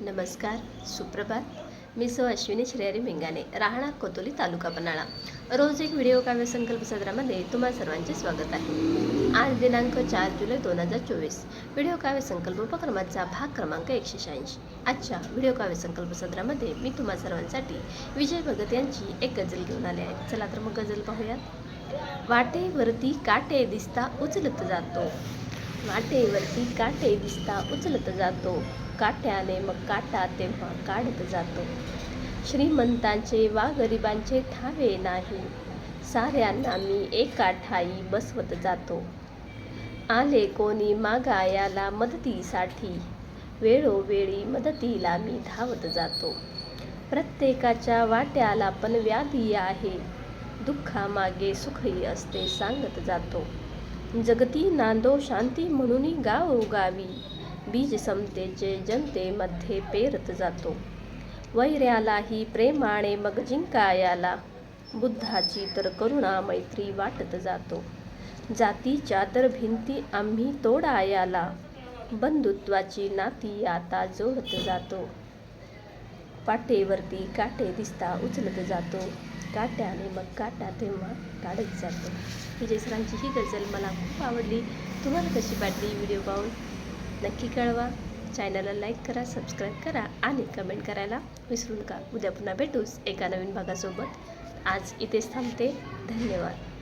नमस्कार सुप्रभात. मी सौ अश्विनी श्रेयारी मेंगाने राहणार कोतोली तालुका पन्हाळा. रोज एक व्हिडिओ काव्य संकल्प सदरामध्ये तुम्हा सर्वांचे स्वागत आहे. आज दिनांक चार जुलै दोन हजार चोवीस. व्हिडिओ काव्य संकल्प उपक्रमाचा भाग क्रमांक एकशे शहाऐंशी. आजच्या व्हिडिओ काव्य संकल्प सदरामध्ये मी तुम्हा सर्वांसाठी विजय भगत यांची एक गजल घेऊन आले आहे. चला तर मग गजल पाहूयात. वाटेवरती काटे दिसता उचलत जातो. वाटेवरती काटे दिसता उचलत जातो. काट्याने मग काटा तेव्हा काढत जातो. श्रीमंतांचे वा गरिबांचे ठावे नाही. साऱ्यांना मी एका ठाई बसवत जातो. आले कोणी मागायाला मदतीसाठी. वेळोवेळी मदतीला मी धावत जातो. प्रत्येकाच्या वाट्याला पण व्याधी आहे. दुःखामागे सुखही असते सांगत जातो. जगती नांदो शांती म्हणून गावोगावी बीज समतेचे जनतेमध्ये पेरत जातो. वैऱ्यालाही प्रेमाने मग जिंकायाला. बुद्धाची तर करुणा मैत्री वाटत जातो. जातीच्या तर भिंती आम्ही तोडायाला. बंधुत्वाची नाती आता जोडत जातो. पाटेवरती काटे दिसता उचलत जातो. काट्याने मग काटा तेव्हा काढत जातो. विजय सरांची ही गझल मला खूप आवडली. तुम्हाला कशी वाटली व्हिडिओ पाहून? नक्की कळवा. चॅनलला लाईक करा सबस्क्राईब करा आणि कमेंट करायला विसरू नका. उद्या पुन्हा भेटूच एका नवीन भागासोबत. आज इथेच थांबते. धन्यवाद.